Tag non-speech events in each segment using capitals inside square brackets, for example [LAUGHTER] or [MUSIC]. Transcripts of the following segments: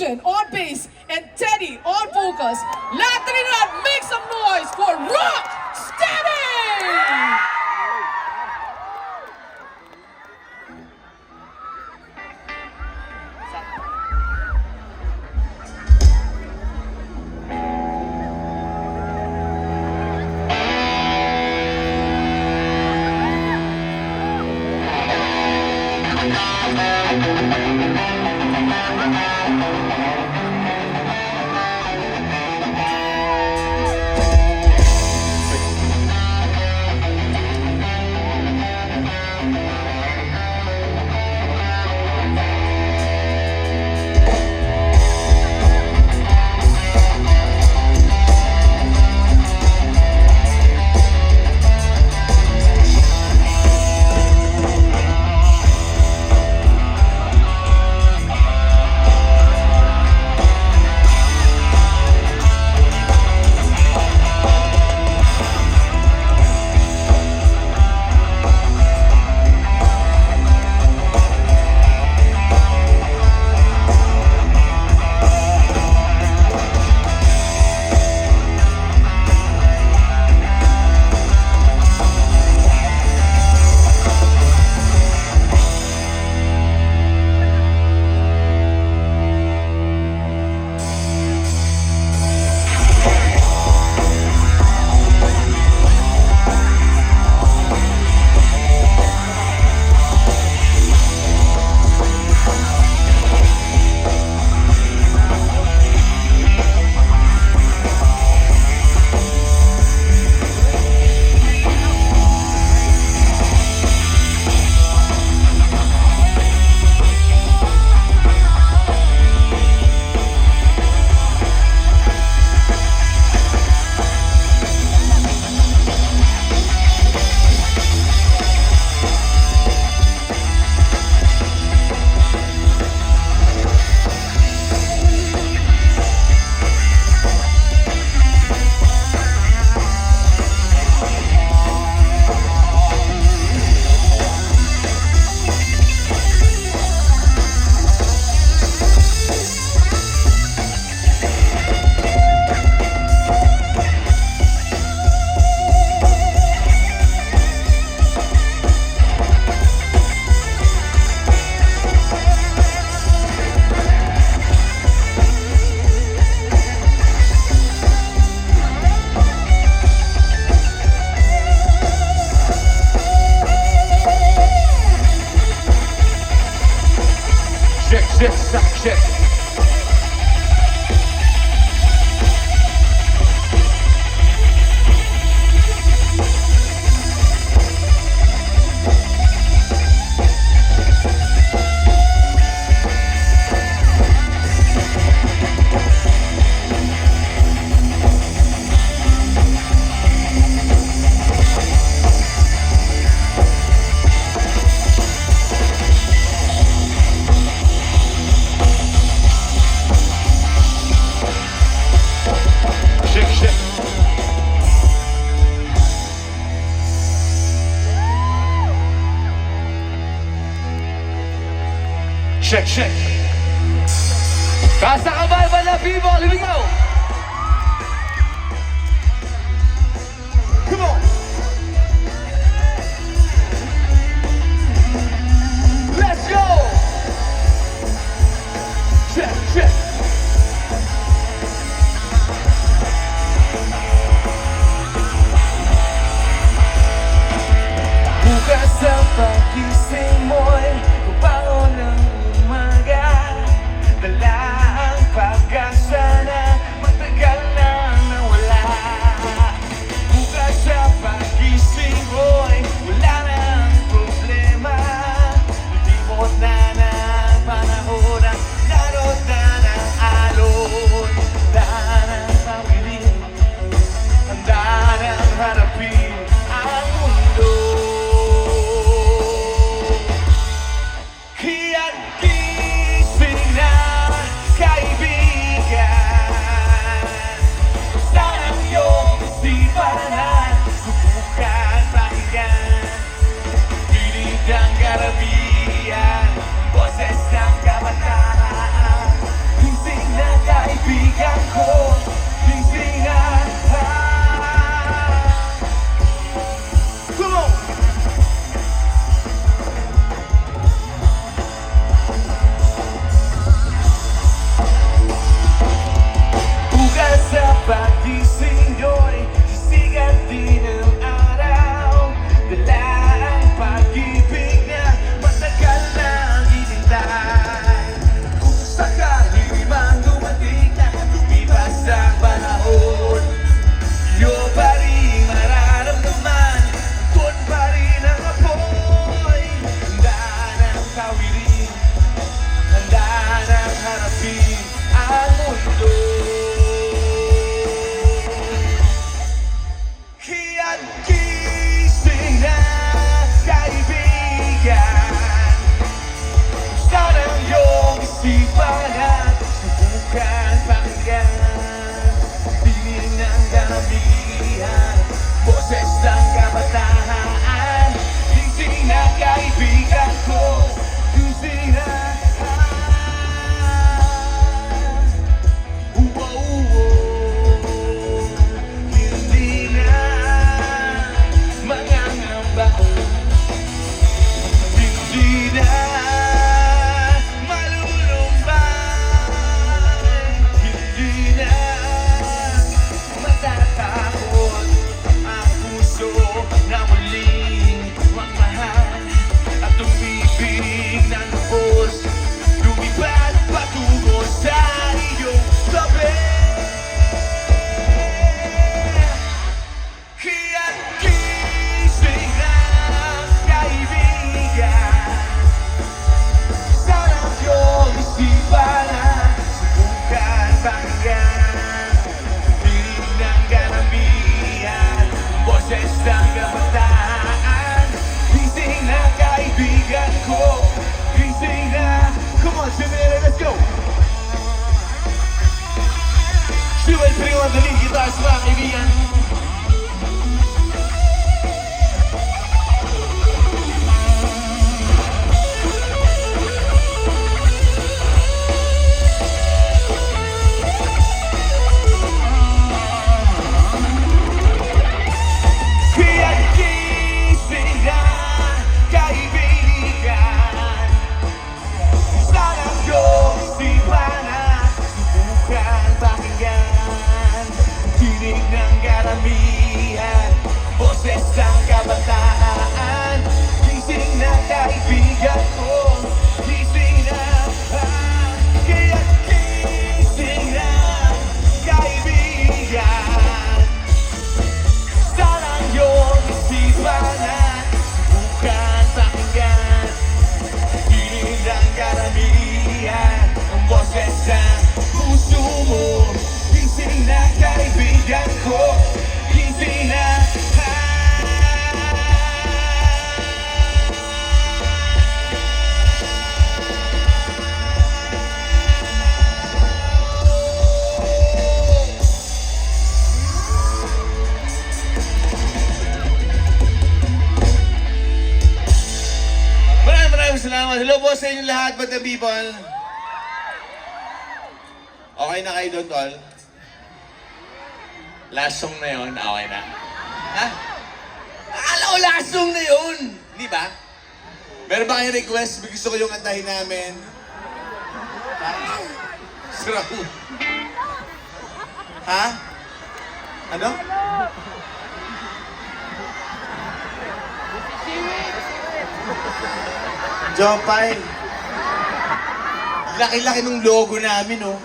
Christian on bass, and Teddy on vocals. Po sa inyo lahat, Banda People. Okay na kayo doon, Tol? Last song na yun, okay na. Ha? Akala ko last song na yun! Di ba? Meron ba kayong request? Gusto ko yung kantahin namin. Ha? Si Raul. Ha? Jopay. Laki-laki ng logo namin, oh.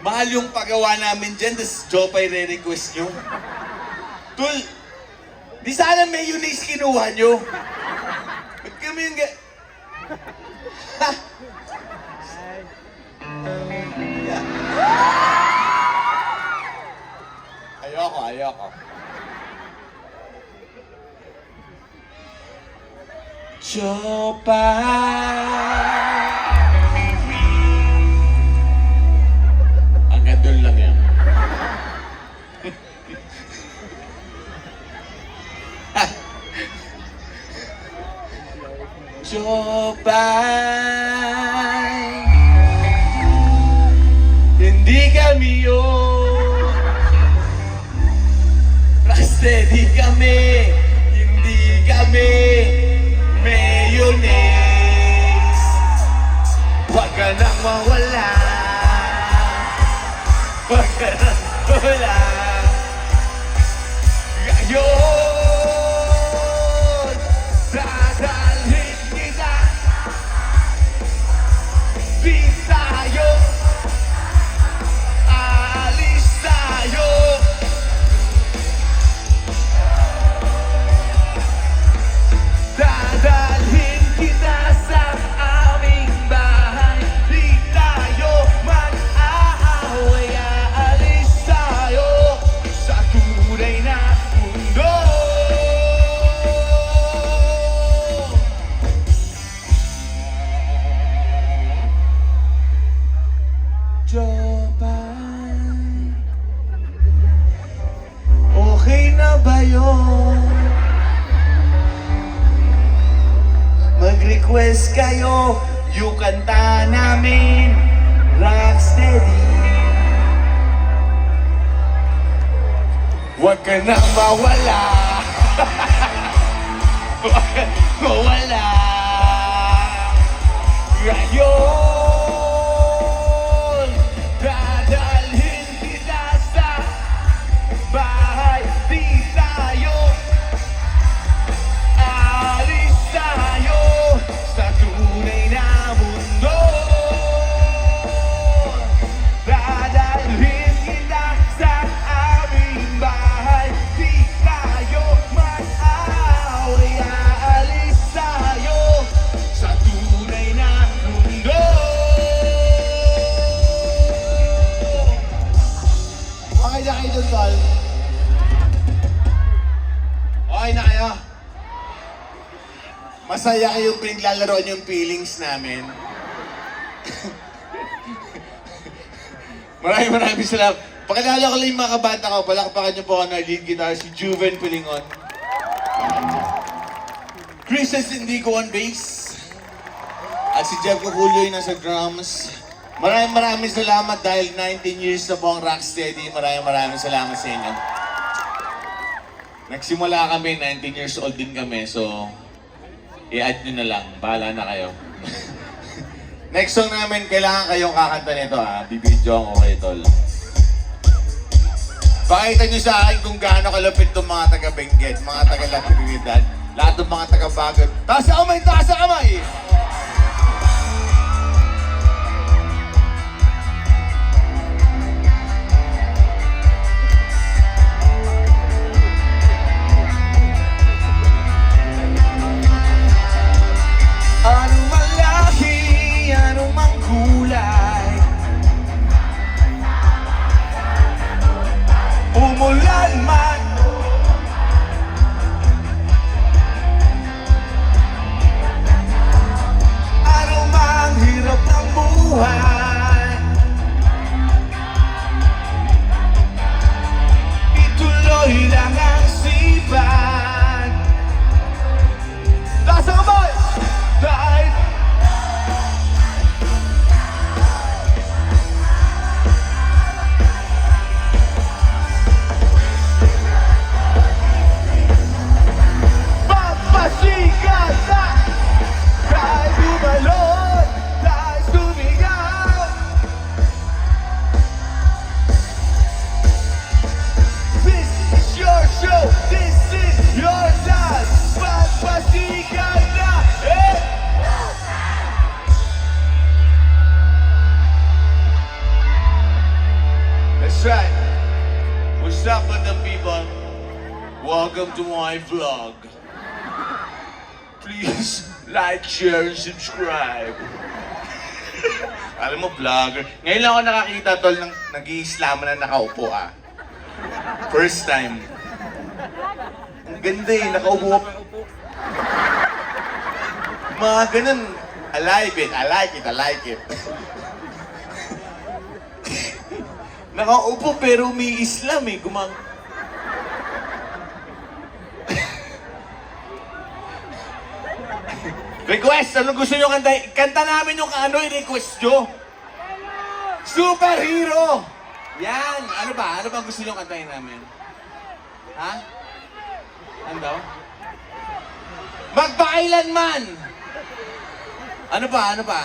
Mahal yung paggawa namin dyan, tas Jopay re-request nyo. Tul, di sana mayonnaise kinuha nyo. Ba't kami yung. Ha? [LAUGHS] Yeah. Ayoko, ayoko. Jopay. Hanggang doon lang yan. Jopay. Hindi kami yun. Rastedi kami. Mawala. Huwag mawala. Request kayo, yung kanta namin, Rocksteady. Huwag ka nang mawala. [LAUGHS] Huwag ka mawala. Ngayon, Masaya kayo pinaglalaroan yung feelings namin. maraming maraming salamat. Pakilala ko lang yung mga kabata ko. Palakpakan niyo po ako na lead guitar, si Juven Pilingon. Chris Indico on bass. At si Jeff Julio yung nasa drums. Maraming maraming salamat dahil 19 years na po ang Rocksteady. Maraming maraming salamat sa inyo. Nagsimula kami, 19 years old din kami, so i-add nyo na lang. Bahala na kayo. [LAUGHS] Next song namin, kailangan kayong kakanta nito ha. Bibidyo ako kay Tol. Pakita nyo sa akin kung gaano kalapit itong mga taga-Benguet, mga taga-Latinidad, lahat ng mga taga-Bagot. Taas sa kamay! Taas sa kamay! Please like, share, and subscribe. Alam mo, vlogger. Ngayon lang ako nakakita, tol, ng nag-i-islam na nakaupo, ah. First time. Ang ganda eh, nakaupo. Mga ganun. I like it, I like it, I like it. [LAUGHS] Nakaupo pero may Islam eh, gumang... Request! Anong gusto nyo kanta? Kanta namin yung ano i-request nyo. Superhero! Yan! Ano ba? Ano ba gusto nyo kantahin namin? Ha? Ano daw? Magpakailanman! Ano pa? Ano pa?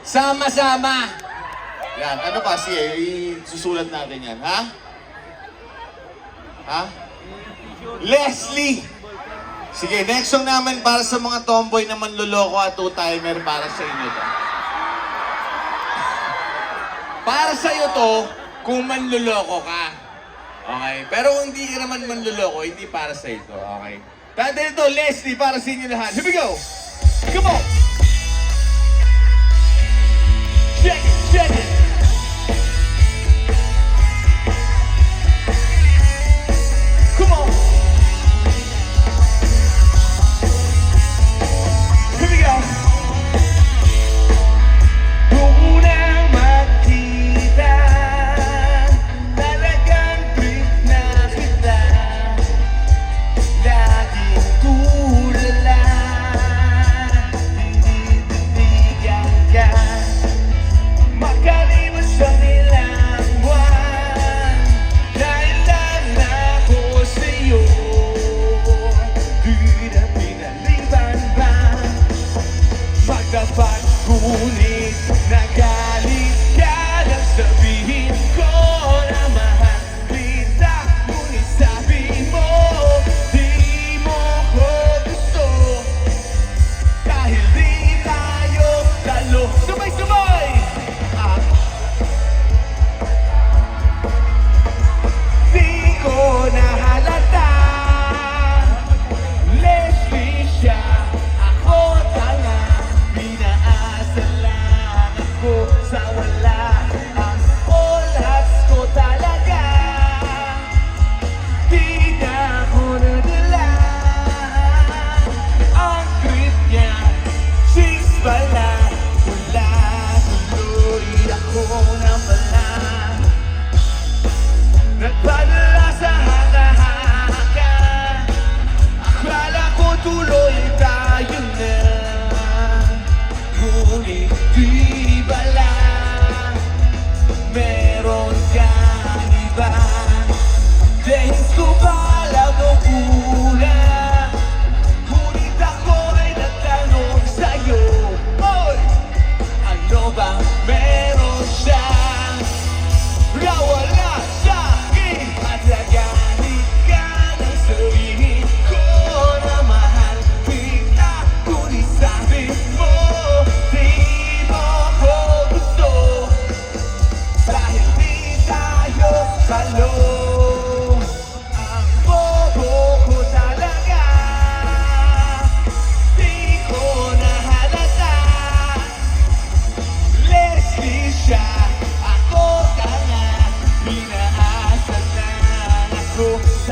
Sama-sama! Yan. Ano pa? Sige, isusulat natin yan. Ha? Ha? Leslie! Sige, next song namin para sa mga tomboy na manluloko at two-timer para sa inyo to. Para sa iyo to, kung manluloko ka. Okay? Pero kung hindi ka naman manluloko, hindi para sa ito. Okay? Kaya dito, Leslie, para sa inyo lahat. Here we go! Come on!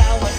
Ako